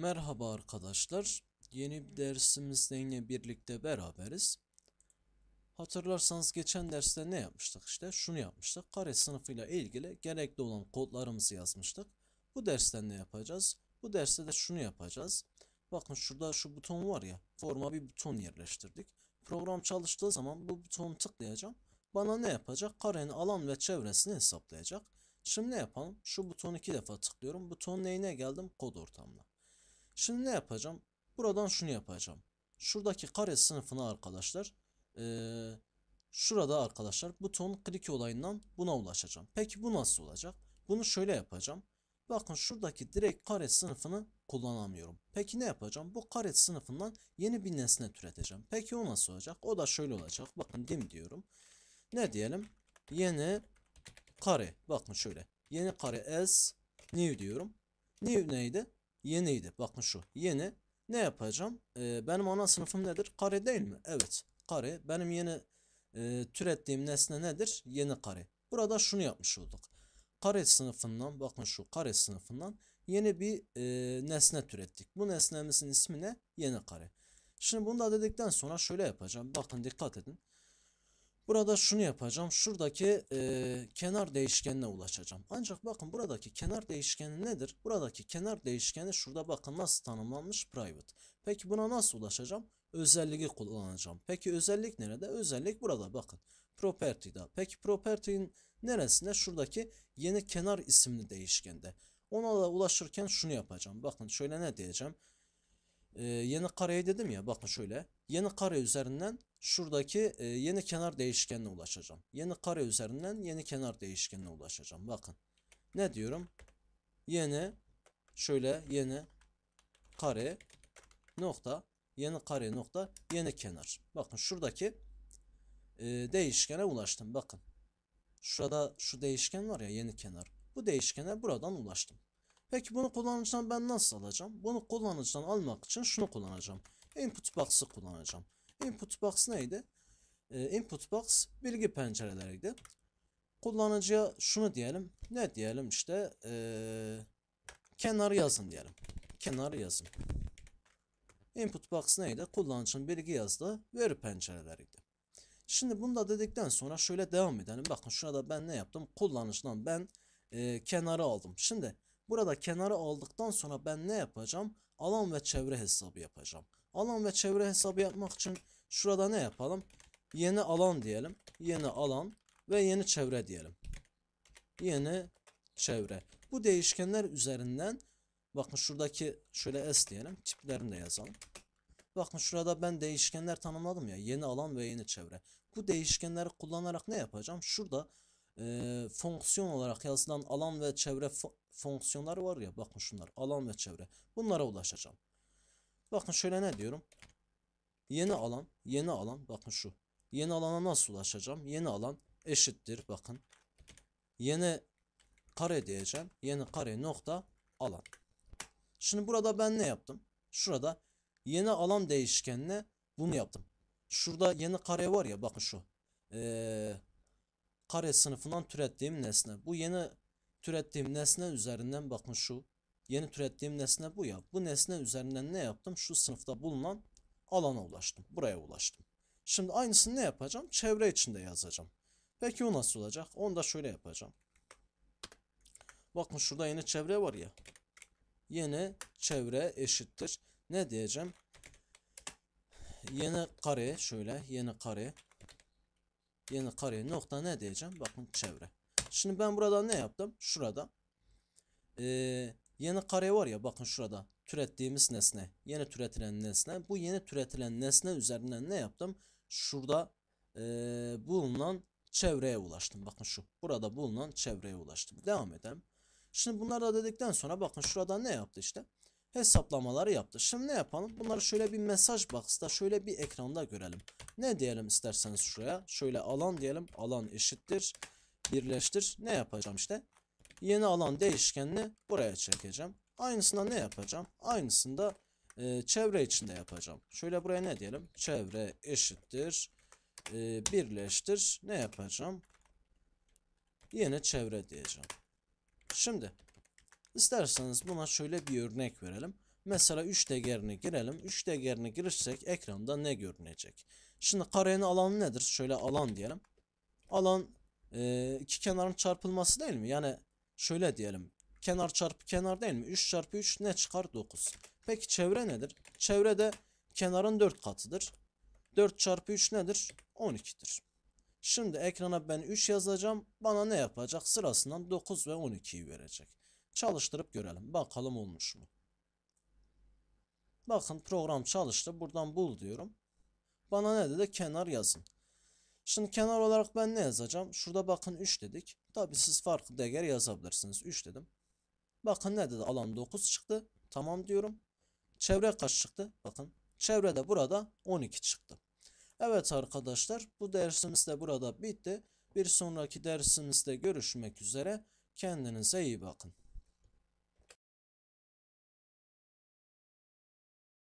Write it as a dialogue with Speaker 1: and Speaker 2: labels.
Speaker 1: Merhaba arkadaşlar. Yeni bir dersimizde yine birlikte beraberiz. Hatırlarsanız geçen derste ne yapmıştık işte? Şunu yapmıştık. Kare sınıfıyla ilgili gerekli olan kodlarımızı yazmıştık. Bu derste ne yapacağız? Bu derste de şunu yapacağız. Bakın şurada şu buton var ya. Forma bir buton yerleştirdik. Program çalıştığı zaman bu butonu tıklayacağım. Bana ne yapacak? Karenin alan ve çevresini hesaplayacak. Şimdi ne yapalım? Şu butonu iki defa tıklıyorum. Buton neyine geldim? Kod ortamına. Şimdi ne yapacağım? Buradan şunu yapacağım. Şuradaki kare sınıfına arkadaşlar. eee, şurada arkadaşlar buton klik olayından buna ulaşacağım. Peki bu nasıl olacak? Bunu şöyle yapacağım. Bakın şuradaki direkt kare sınıfını kullanamıyorum. Peki ne yapacağım? Bu kare sınıfından yeni bir nesne türeteceğim. Peki o nasıl olacak? O da şöyle olacak. Bakın dim diyorum. Ne diyelim? Yeni kare. Bakın şöyle. Yeni kare s new diyorum. New neydi? Yeniydi. Bakın şu. Yeni. Ne yapacağım? Ee, benim ana sınıfım nedir? Kare değil mi? Evet. Kare. Benim yeni e, türettiğim nesne nedir? Yeni kare. Burada şunu yapmış olduk. Kare sınıfından bakın şu kare sınıfından yeni bir e, nesne türettik. Bu nesnemizin ismi ne? Yeni kare. Şimdi bunu da dedikten sonra şöyle yapacağım. Bakın dikkat edin. Burada şunu yapacağım. Şuradaki e, kenar değişkenine ulaşacağım. Ancak bakın buradaki kenar değişkeni nedir? Buradaki kenar değişkeni şurada bakın nasıl tanımlanmış? Private. Peki buna nasıl ulaşacağım? Özelliği kullanacağım. Peki özellik nerede? Özellik burada bakın. Property'da. Peki property'nin neresinde? Şuradaki yeni kenar isimli değişkende. Ona da ulaşırken şunu yapacağım. Bakın şöyle ne diyeceğim? Ee, yeni kareye dedim ya bakın şöyle. Yeni kare üzerinden şuradaki e, yeni kenar değişkenine ulaşacağım. Yeni kare üzerinden yeni kenar değişkenine ulaşacağım. Bakın. Ne diyorum? Yeni şöyle yeni kare nokta yeni kare nokta yeni kenar. Bakın şuradaki e, değişkene ulaştım. Bakın. Şurada şu değişken var ya yeni kenar. Bu değişkene buradan ulaştım. Peki bunu kullanıcıdan ben nasıl alacağım? Bunu kullanıcıdan almak için şunu kullanacağım. Input box'ı kullanacağım. Input box neydi? Ee, input box bilgi pencereleriydi. Kullanıcıya şunu diyelim. Ne diyelim işte ee, kenar yazın diyelim. Kenar yazın. Input box neydi? Kullanıcının bilgi yazdığı veri pencereleriydi. Şimdi bunu da dedikten sonra şöyle devam edelim. Bakın şurada ben ne yaptım? Kullanıcıdan ben ee, kenarı aldım. Şimdi Burada kenarı aldıktan sonra ben ne yapacağım? Alan ve çevre hesabı yapacağım. Alan ve çevre hesabı yapmak için şurada ne yapalım? Yeni alan diyelim. Yeni alan ve yeni çevre diyelim. Yeni çevre. Bu değişkenler üzerinden bakın şuradaki şöyle s diyelim. Tiplerini de yazalım. Bakın şurada ben değişkenler tanımladım ya. Yeni alan ve yeni çevre. Bu değişkenleri kullanarak ne yapacağım? Şurada e, fonksiyon olarak yazılan alan ve çevre fo fonksiyonları var ya bakın şunlar alan ve çevre bunlara ulaşacağım. Bakın şöyle ne diyorum? Yeni alan, yeni alan bakın şu. Yeni alana nasıl ulaşacağım? Yeni alan eşittir bakın. Yeni kare diyeceğim. Yeni kare nokta alan. Şimdi burada ben ne yaptım? Şurada yeni alan değişkenine bunu yaptım. Şurada yeni kare var ya bakın şu. Eee kare sınıfından türettiğim nesne. Bu yeni türettiğim nesne üzerinden bakın şu. Yeni türettiğim nesne bu ya. Bu nesne üzerinden ne yaptım? Şu sınıfta bulunan alana ulaştım. Buraya ulaştım. Şimdi aynısını ne yapacağım? Çevre içinde yazacağım. Peki o nasıl olacak? Onu da şöyle yapacağım. Bakın şurada yeni çevre var ya. Yeni çevre eşittir. Ne diyeceğim? Yeni kare şöyle yeni kare yeni kare nokta ne diyeceğim? Bakın çevre. Şimdi ben burada ne yaptım? Şurada ee, yeni kare var ya bakın şurada türettiğimiz nesne. Yeni türetilen nesne. Bu yeni türetilen nesne üzerinden ne yaptım? Şurada ee, bulunan çevreye ulaştım. Bakın şu. Burada bulunan çevreye ulaştım. Devam edelim. Şimdi bunları da dedikten sonra bakın şurada ne yaptı işte? Hesaplamaları yaptı. Şimdi ne yapalım? Bunları şöyle bir mesaj box'ta şöyle bir ekranda görelim. Ne diyelim isterseniz şuraya? Şöyle alan diyelim. Alan eşittir. Birleştir. Ne yapacağım işte? Yeni alan değişkenini buraya çekeceğim. Aynısında ne yapacağım? Aynısında e, çevre içinde yapacağım. Şöyle buraya ne diyelim? Çevre eşittir. E, birleştir. Ne yapacağım? Yeni çevre diyeceğim. Şimdi isterseniz buna şöyle bir örnek verelim. Mesela 3 değerini girelim. 3 değerini girirsek ekranda ne görünecek? Şimdi karenin alanı nedir? Şöyle alan diyelim. Alan e, iki kenarın çarpılması değil mi? Yani şöyle diyelim. Kenar çarpı kenar değil mi? 3 çarpı 3 ne çıkar? 9. Peki çevre nedir? Çevre de kenarın 4 katıdır. 4 çarpı 3 nedir? 12'dir. Şimdi ekrana ben 3 yazacağım. Bana ne yapacak? Sırasından 9 ve 12'yi verecek. Çalıştırıp görelim. Bakalım olmuş mu? Bakın program çalıştı. Buradan bul diyorum. Bana ne dedi? Kenar yazın. Şimdi kenar olarak ben ne yazacağım? Şurada bakın 3 dedik. Tabi siz farklı değer yazabilirsiniz. 3 dedim. Bakın ne dedi? Alan 9 çıktı. Tamam diyorum. Çevre kaç çıktı? Bakın. Çevre de burada 12 çıktı. Evet arkadaşlar bu dersimiz de burada bitti. Bir sonraki dersimizde görüşmek üzere. Kendinize iyi bakın.